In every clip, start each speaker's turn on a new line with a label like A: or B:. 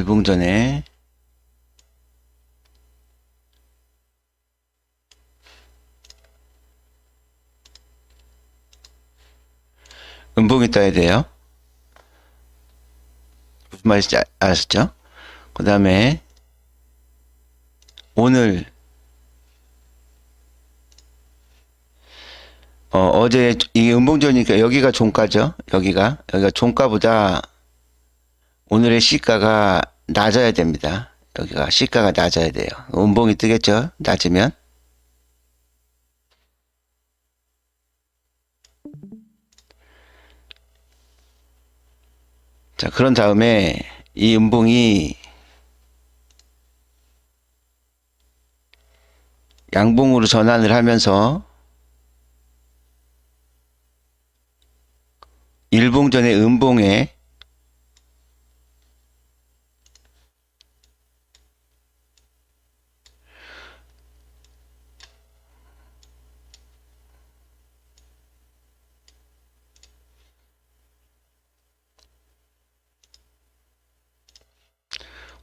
A: 일봉 전에 음봉이 떠야 돼요. 무슨 말인지 아- 아셨죠? 그 다음에 오늘 어, 어제 이게 음봉전이니까 여기가 종가죠. 여기가 여기가 종가보다 오늘의 시가가 낮아야 됩니다. 여기가 시가가 낮아야 돼요. 음봉이 뜨겠죠. 낮으면 자 그런 다음에 이 음봉이 양봉으로 전환을 하면서 일봉전의 음봉에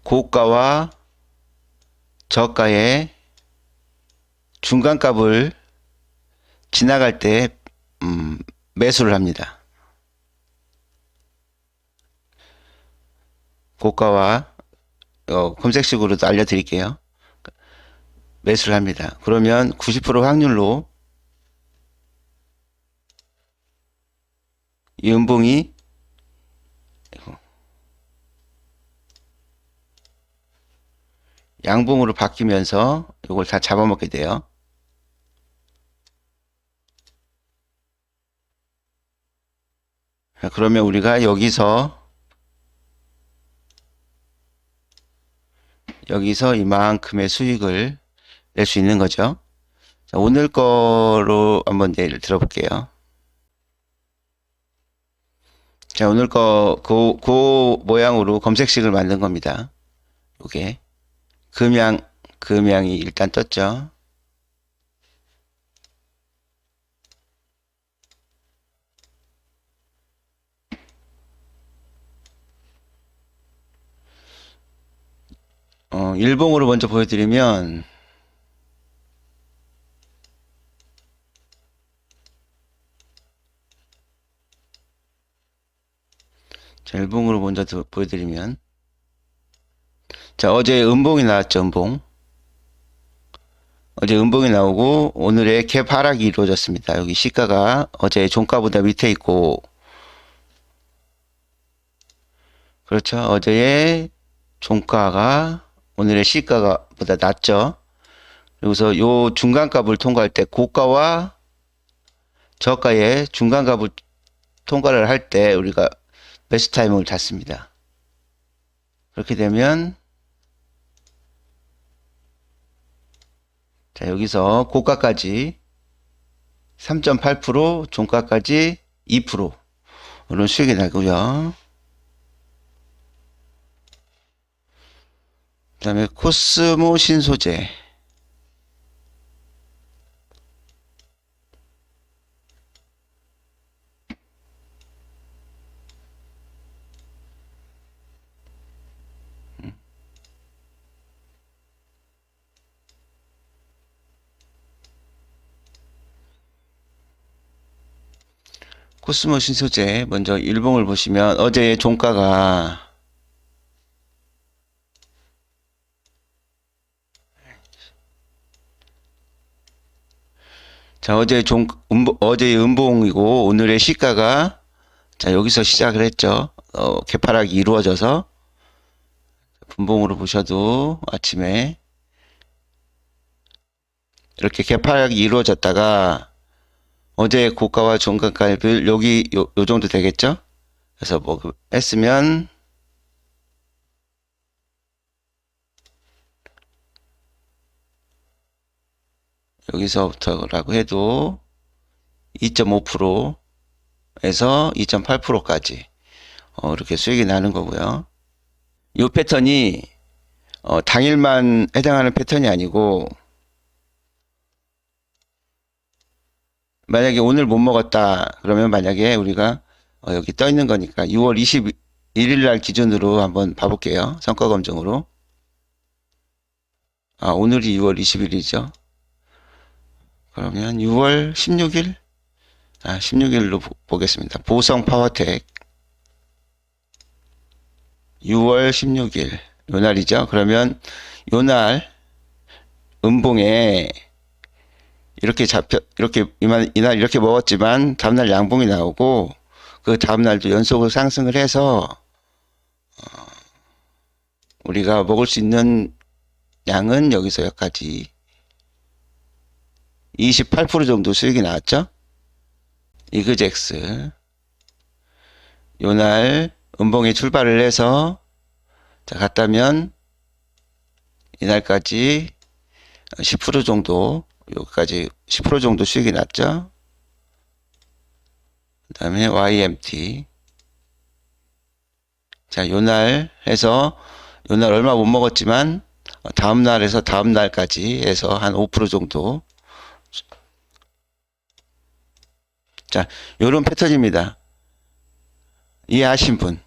A: 고가와 저가의 중간값을 지나갈 때 음, 매수를 합니다. 고가와 어, 검색식으로도 알려드릴게요. 매수를 합니다. 그러면 90% 확률로 이 음봉이 양봉으로 바뀌면서 이걸 다 잡아먹게 돼요. 자, 그러면 우리가 여기서 여기서 이만큼의 수익을 낼 수 있는 거죠. 자, 오늘 거로 한번 예를 들어볼게요. 자, 오늘 거, 그, 그 모양으로 검색식을 만든 겁니다. 요게. 금양, 금양이 일단 떴죠. 어, 일봉으로 먼저 보여드리면, 자, 일봉으로 먼저 드- 보여드리면, 자, 어제 음봉이 나왔죠, 음봉. 어제 음봉이 나오고, 오늘의 갭 하락이 이루어졌습니다. 여기 시가가 어제 종가보다 밑에 있고, 그렇죠. 어제의 종가가 오늘의 시가가 보다 낮죠. 그래서 요 중간값을 통과할 때 고가와 저가의 중간값을 통과를 할 때 우리가 매수 타이밍을 잡습니다. 그렇게 되면 자 여기서 고가까지 3.8% 종가까지 2% 이런 수익이 나고요. 그 다음에 코스모 신소재 코스모 신 소재 먼저 일봉을 보시면 어제의 종가가 자, 어제 종, 음보, 어제의 음봉이고, 오늘의 시가가, 자, 여기서 시작을 했죠. 어, 개파락이 이루어져서, 분봉으로 보셔도 아침에, 이렇게 개파락이 이루어졌다가, 어제 고가와 종가값을 여기, 요, 요 정도 되겠죠? 그래서 뭐, 그 했으면, 여기서부터라고 해도 2.5%에서 2.8%까지 어, 이렇게 수익이 나는 거고요. 이 패턴이 어, 당일만 해당하는 패턴이 아니고 만약에 오늘 못 먹었다 그러면 만약에 우리가 어, 여기 떠 있는 거니까 6월 20 1일 날 기준으로 한번 봐볼게요. 성과 검증으로. 아, 오늘이 6월 20일이죠. 그러면 6월 16일? 아, 16일로 보 겠습니다. 보성 파워텍. 6월 16일. 요 날이죠. 그러면 요 날 음봉에 이렇게 잡혀 이렇게 이만 이날 이렇게 먹었지만 다음날 양봉이 나오고 그 다음날도 연속으로 상승을 해서 어, 우리가 먹을 수 있는 양은 여기서 여기까지 28% 정도 수익이 나왔죠. 이그젝스 요날 음봉에 출발을 해서 자 갔다면 이날까지 10% 정도 여기까지 10% 정도 수익이 났죠. 그 다음에 YMT 자 요 날 해서 요 날 얼마 못 먹었지만 어, 다음 날에서 다음 날까지 해서 한 5% 정도. 자 요런 패턴입니다. 이해하신 분